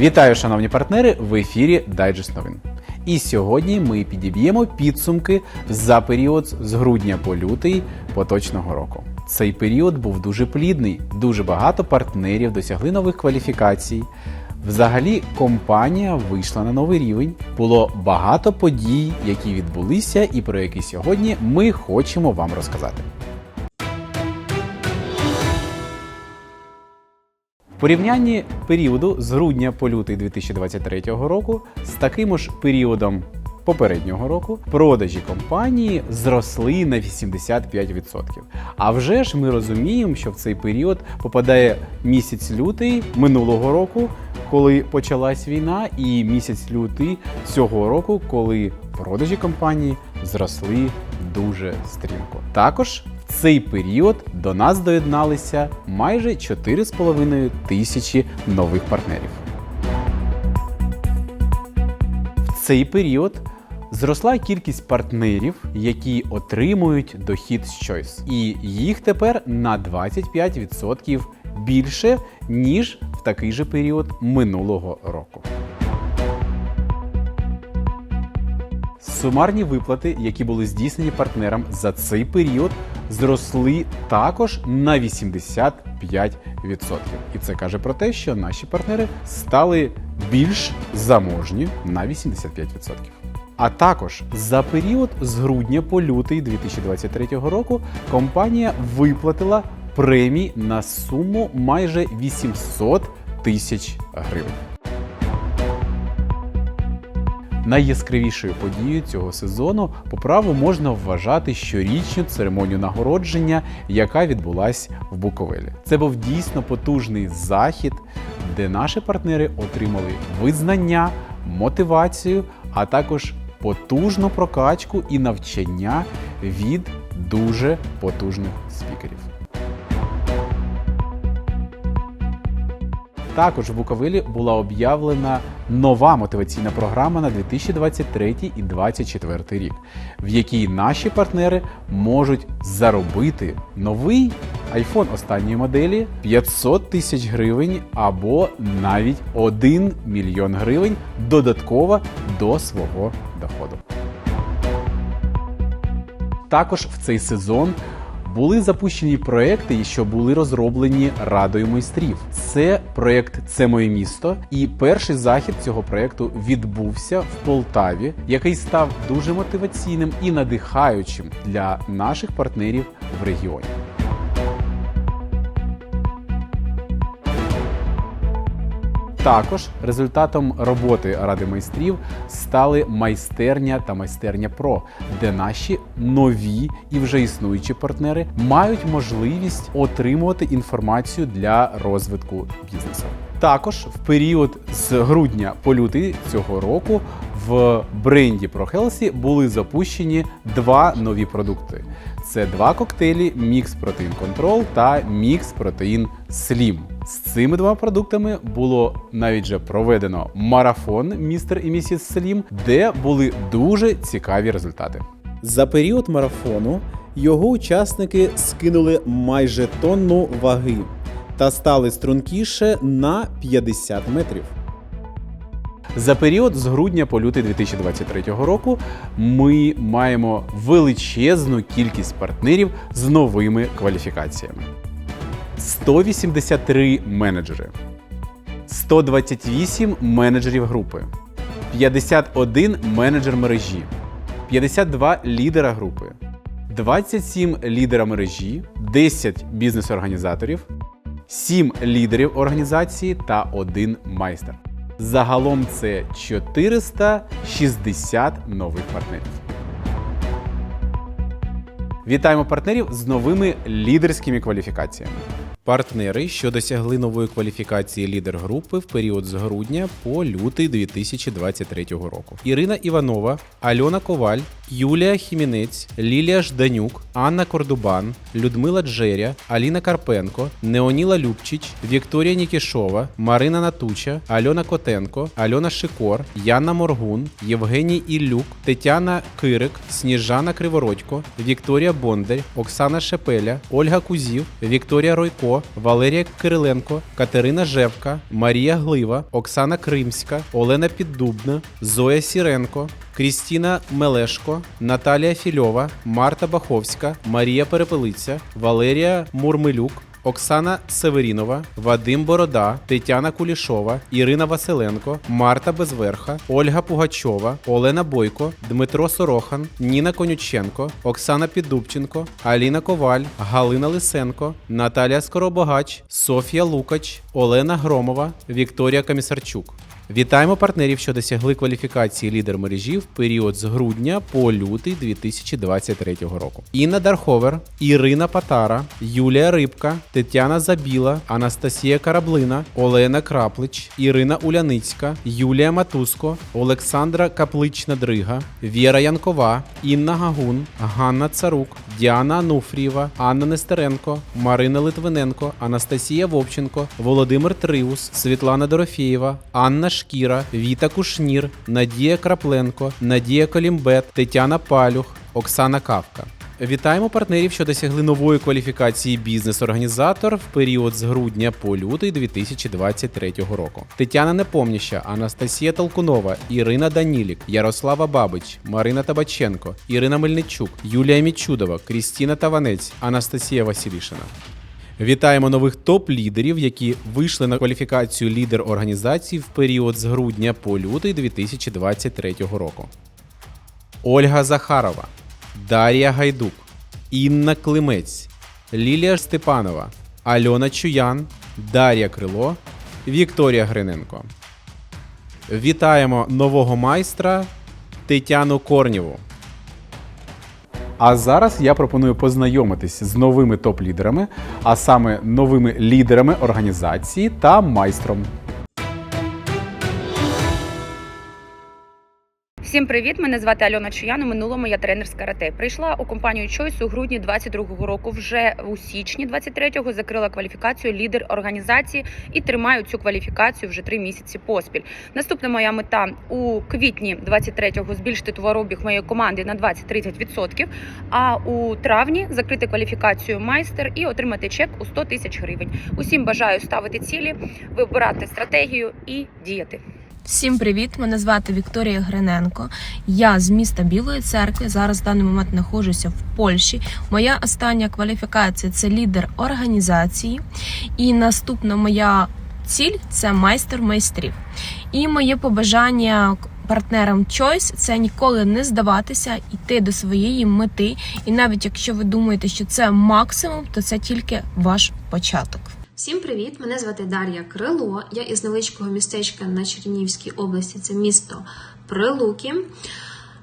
Вітаю, шановні партнери! В ефірі Дайджест новин. І сьогодні ми підіб'ємо підсумки за період з грудня по лютий поточного року. Цей період був дуже плідний, дуже багато партнерів досягли нових кваліфікацій. Взагалі, компанія вийшла на новий рівень. Було багато подій, які відбулися, і про які сьогодні ми хочемо вам розказати. В порівнянні періоду з грудня по лютий 2023 року з таким ж періодом попереднього року продажі компанії зросли на 85%. А вже ж ми розуміємо, що в цей період попадає місяць лютий минулого року, коли почалась війна, і місяць лютий цього року, коли продажі компанії зросли дуже стрімко. Також цей період до нас доєдналися майже 4,5 тисячі нових партнерів. В цей період зросла кількість партнерів, які отримують дохід з Choice. І їх тепер на 25% більше, ніж в такий же період минулого року. Сумарні виплати, які були здійснені партнерам за цей період, зросли також на 85%. І це каже про те, що наші партнери стали більш заможні на 85%. А також за період з грудня по лютий 2023 року компанія виплатила премій на суму майже 800 тисяч гривень. Найяскравішою подією цього сезону по праву можна вважати щорічну церемонію нагородження, яка відбулась в Буковелі. Це був дійсно потужний захід, де наші партнери отримали визнання, мотивацію, а також потужну прокачку і навчання від дуже потужних спікерів. Також в Буковелі була об'явлена нова мотиваційна програма на 2023 і 2024 рік, в якій наші партнери можуть заробити новий iPhone останньої моделі 500 тисяч гривень або навіть 1 мільйон гривень додатково до свого доходу. Також в цей сезон були запущені проекти, що були розроблені радою майстрів. Це проект Це моє місто. І перший захід цього проекту відбувся в Полтаві, який став дуже мотиваційним і надихаючим для наших партнерів в регіоні. Також результатом роботи Ради майстрів стали майстерня та майстерня Про, де наші нові і вже існуючі партнери мають можливість отримувати інформацію для розвитку бізнесу. Також в період з грудня по лютий цього року в бренді ProHealthy були запущені два нові продукти. Це два коктейлі Mix Protein Control та Mix Protein Slim. З цими двома продуктами було навіть же проведено марафон містер і місіс Слім, де були дуже цікаві результати. За період марафону його учасники скинули майже тонну ваги та стали стрункіше на 50 метрів. За період з грудня по лютий 2023 року ми маємо величезну кількість партнерів з новими кваліфікаціями: 183 менеджери, 128 менеджерів групи, 51 менеджер мережі, 52 лідера групи, 27 лідера мережі, 10 бізнес-організаторів, 7 лідерів організації та 1 майстер. Загалом це 460 нових партнерів. Вітаємо партнерів з новими лідерськими кваліфікаціями. Партнери, що досягли нової кваліфікації лідер групи в період з грудня по лютий 2023 року. Ірина Іванова, Альона Коваль Юлія Хімінець, Лілія Жданюк, Анна Кордубан, Людмила Джеря, Аліна Карпенко, Неоніла Любчич, Вікторія Нікішова, Марина Натуча, Альона Котенко, Альона Шикор, Яна Моргун, Євгеній Іллюк, Тетяна Кирик, Сніжана Кривородько, Вікторія Бондар, Оксана Шепеля, Ольга Кузів, Вікторія Ройко, Валерія Кириленко, Катерина Жевка, Марія Глива, Оксана Кримська, Олена Піддубна, Зоя Сіренко, Крістіна Мелешко, Наталія Фільова, Марта Баховська, Марія Перепелиця, Валерія Мурмилюк. Оксана Северінова, Вадим Борода, Тетяна Кулішова, Ірина Василенко, Марта Безверха, Ольга Пугачова, Олена Бойко, Дмитро Сорохан, Ніна Конюченко, Оксана Піддубченко, Аліна Коваль, Галина Лисенко, Наталія Скоробогач, Софія Лукач, Олена Громова, Вікторія Комісарчук. Вітаємо партнерів, що досягли кваліфікації лідер мережі в період з грудня по лютий 2023 року. Інна Дарховер, Ірина Патара, Юлія Рибка, Тетяна Забіла, Анастасія Караблина, Олена Краплич, Ірина Уляницька, Юлія Матуско, Олександра Каплична Дрига, Віра Янкова, Інна Гагун, Ганна Царук, Діана Ануфрієва, Анна Нестеренко, Марина Литвиненко, Анастасія Вовченко, Володимир Триус, Світлана Дорофєєва, Анна Шкіра, Віта Кушнір, Надія Крапленко, Надія Колімбет, Тетяна Палюх, Оксана Кавка. Вітаємо партнерів, що досягли нової кваліфікації бізнес-організатор в період з грудня по лютий 2023 року. Тетяна Непомніща, Анастасія Толкунова, Ірина Данілік, Ярослава Бабич, Марина Табаченко, Ірина Мельничук, Юлія Мічудова, Крістіна Таванець, Анастасія Василішина. Вітаємо нових топ-лідерів, які вийшли на кваліфікацію лідер організації в період з грудня по лютий 2023 року. Ольга Захарова, Дар'я Гайдук, Інна Климець, Лілія Степанова, Альона Чуян, Дар'я Крило, Вікторія Гриненко. Вітаємо нового майстра Тетяну Корнєву. А зараз я пропоную познайомитись з новими топ-лідерами, а саме новими лідерами організації та майстром. Всім привіт! Мене звати Альона Чуян. У минулому я тренер з карате. Прийшла у компанію Choice у грудні 22-го року. Вже у січні 23-го закрила кваліфікацію лідер організації і тримаю цю кваліфікацію вже три місяці поспіль. Наступна моя мета у квітні 23-го збільшити товарообіг моєї команди на 20-30%, А у травні закрити кваліфікацію майстер і отримати чек у 100 тисяч гривень. Усім бажаю ставити цілі, вибирати стратегію і діяти. Всім привіт! Мене звати Вікторія Гриненко. Я з міста Білої церкви. Зараз в даний момент знаходжуся в Польщі. Моя остання кваліфікація це лідер організації. І наступна моя ціль це майстер майстрів. І моє побажання партнерам Choice – це ніколи не здаватися, йти до своєї мети. І навіть якщо ви думаєте, що це максимум, то це тільки ваш початок. Всім привіт! Мене звати Дар'я Крило. Я із невеличкого містечка на Чернігівській області, це місто Прилуки.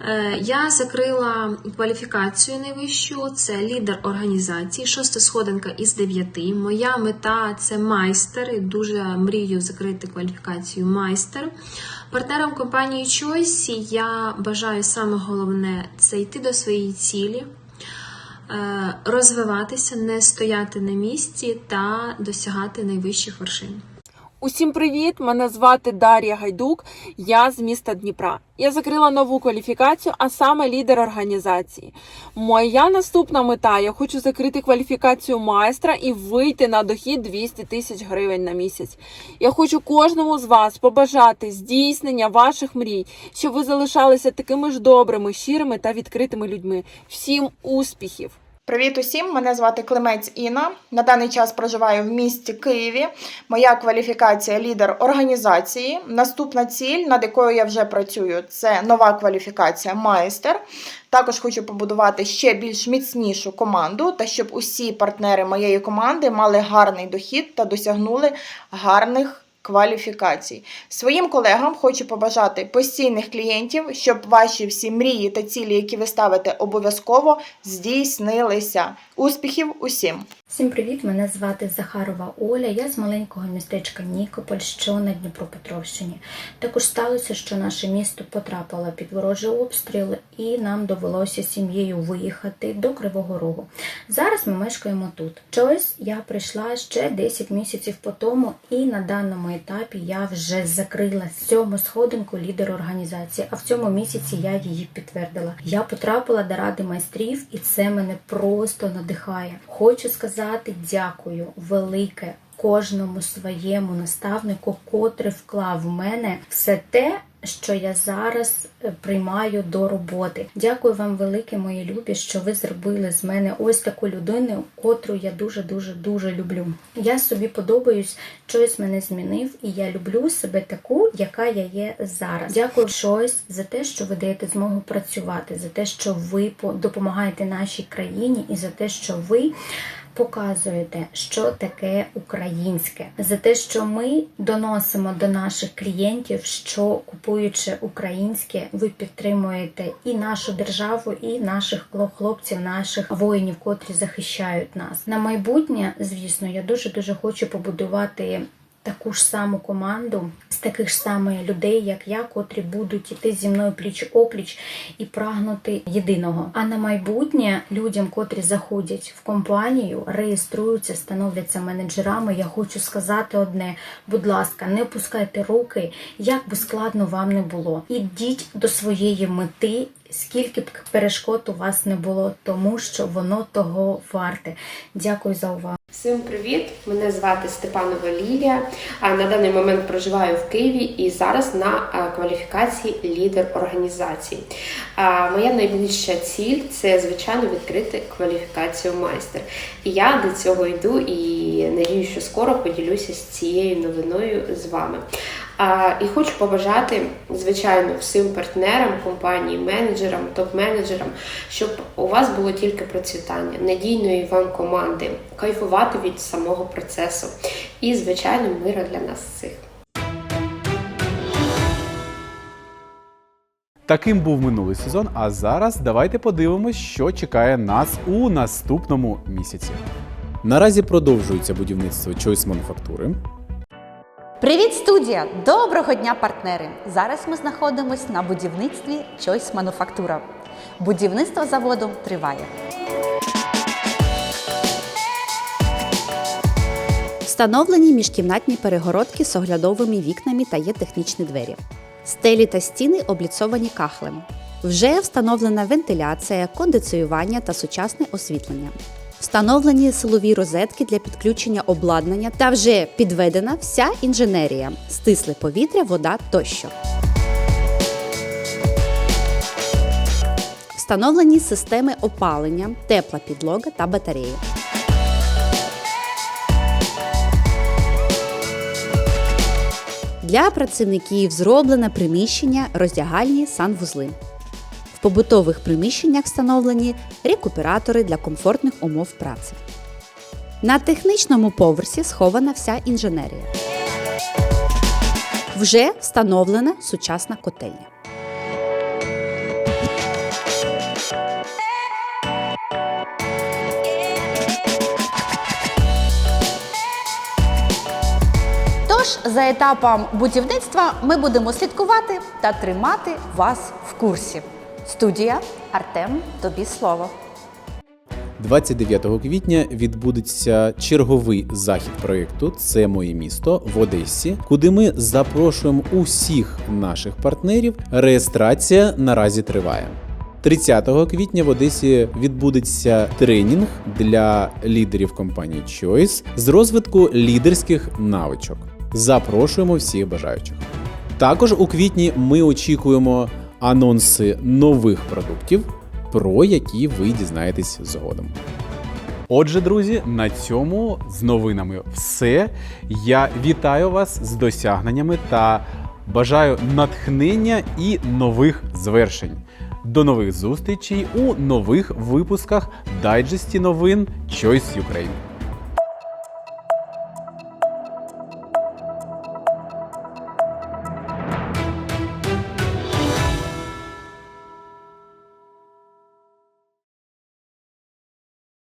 Е, Я закрила кваліфікацію найвищу, це лідер організації, шоста сходинка із дев'яти. Моя мета це майстер. Дуже мрію закрити кваліфікацію майстер. Партнерам компанії Choice я бажаю саме головне це йти до своєї цілі, розвиватися, не стояти на місці та досягати найвищих вершин. Усім привіт! Мене звати Дар'я Гайдук. Я з міста Дніпра. Я закрила нову кваліфікацію, а саме лідер організації. Моя наступна мета: я хочу закрити кваліфікацію майстра і вийти на дохід 200 тисяч гривень на місяць. Я хочу кожному з вас побажати здійснення ваших мрій, щоб ви залишалися такими ж добрими, щирими та відкритими людьми. Всім успіхів! Привіт усім! Мене звати Климець Інна. На даний час проживаю в місті Києві. Моя кваліфікація лідер організації. Наступна ціль, над якою я вже працюю, це нова кваліфікація майстер. Також хочу побудувати ще більш міцнішу команду, та щоб усі партнери моєї команди мали гарний дохід та досягнули гарних кваліфікацій. Своїм колегам хочу побажати постійних клієнтів, щоб ваші всі мрії та цілі, які ви ставите, обов'язково здійснилися. Успіхів усім! Всім привіт! Мене звати Захарова Оля. Я з маленького містечка Нікополь, що на Дніпропетровщині. Також сталося, що наше місто потрапило під ворожий обстріл, і нам довелося сім'єю виїхати до Кривого Рогу. Зараз ми мешкаємо тут. Чогось я прийшла ще 10 місяців по тому, і на даному етапі я вже закрила сьому сходинку лідер організації. А в цьому місяці я її підтвердила. Я потрапила до ради майстрів, і це мене просто надихає. Хочу сказати дякую велике кожному своєму наставнику, котрий вклав в мене все те. Що я зараз е, приймаю до роботи. Дякую вам велике, мої любі, що ви зробили з мене ось таку людину, котру я дуже дуже люблю. Я собі подобаюсь, щось мене змінив, і я люблю себе таку, яка я є зараз. Дякую щось за те, що ви даєте змогу працювати, за те, що ви по- допомагаєте нашій країні, і за те, що ви показуєте, що таке українське, за те, що ми доносимо до наших клієнтів, що купуючи українське, ви підтримуєте і нашу державу, і наших хло- хлопців, наших воїнів, котрі захищають нас. На майбутнє, звісно, я дуже дуже хочу побудувати. Таку ж саму команду з таких ж самих людей, як я, котрі будуть іти зі мною пліч опліч і прагнути єдиного. А на майбутнє людям, котрі заходять в компанію, реєструються, становляться менеджерами. Я хочу сказати одне: будь ласка, не опускайте руки, як би складно вам не було. Ідіть до своєї мети. Скільки б перешкод у вас не було, тому що воно того варте. Дякую за увагу. Всім привіт! Мене звати Степанова Лілія. На даний момент проживаю в Києві і зараз на кваліфікації лідер організації. Моя найбільша ціль це звичайно відкрити кваліфікацію майстер. І я до цього йду і надію, що скоро поділюся з цією новиною з вами. І хочу побажати, звичайно, всім партнерам компанії, менеджерам, топ-менеджерам, щоб у вас було тільки процвітання, надійної вам команди, кайфувати від самого процесу і, звичайно, мира для нас всіх. Таким був минулий сезон. А зараз давайте подивимось, що чекає нас у наступному місяці. Наразі продовжується будівництво Choice мануфактури. Привіт, студія! Доброго дня, партнери! Зараз ми знаходимося на будівництві Choice Мануфактура. Будівництво заводу триває. Встановлені міжкімнатні перегородки з оглядовими вікнами та є технічні двері. Стелі та стіни обліцовані кахлем. Вже встановлена вентиляція, кондиціювання та сучасне освітлення. Встановлені силові розетки для підключення обладнання та вже підведена вся інженерія, стисле повітря, вода тощо. Встановлені системи опалення, тепла підлога та батареї. Для працівників зроблене приміщення роздягальні санвузли. Побутових приміщеннях встановлені рекуператори для комфортних умов праці. На технічному поверсі схована вся інженерія. Вже встановлена сучасна котельня. Тож, за етапом будівництва ми будемо слідкувати та тримати вас в курсі. Студія Артем, тобі слово. 29 квітня відбудеться черговий захід проєкту Це моє місто в Одесі, куди ми запрошуємо усіх наших партнерів. Реєстрація наразі триває. 30 квітня в Одесі відбудеться тренінг для лідерів компанії Choice з розвитку лідерських навичок. Запрошуємо всіх бажаючих. Також у квітні ми очікуємо анонси нових продуктів, про які ви дізнаєтесь згодом. Отже, друзі, на цьому з новинами все. Я вітаю вас з досягненнями та бажаю натхнення і нових звершень. До нових зустрічей у нових випусках дайджесті новин Choice Ukraine.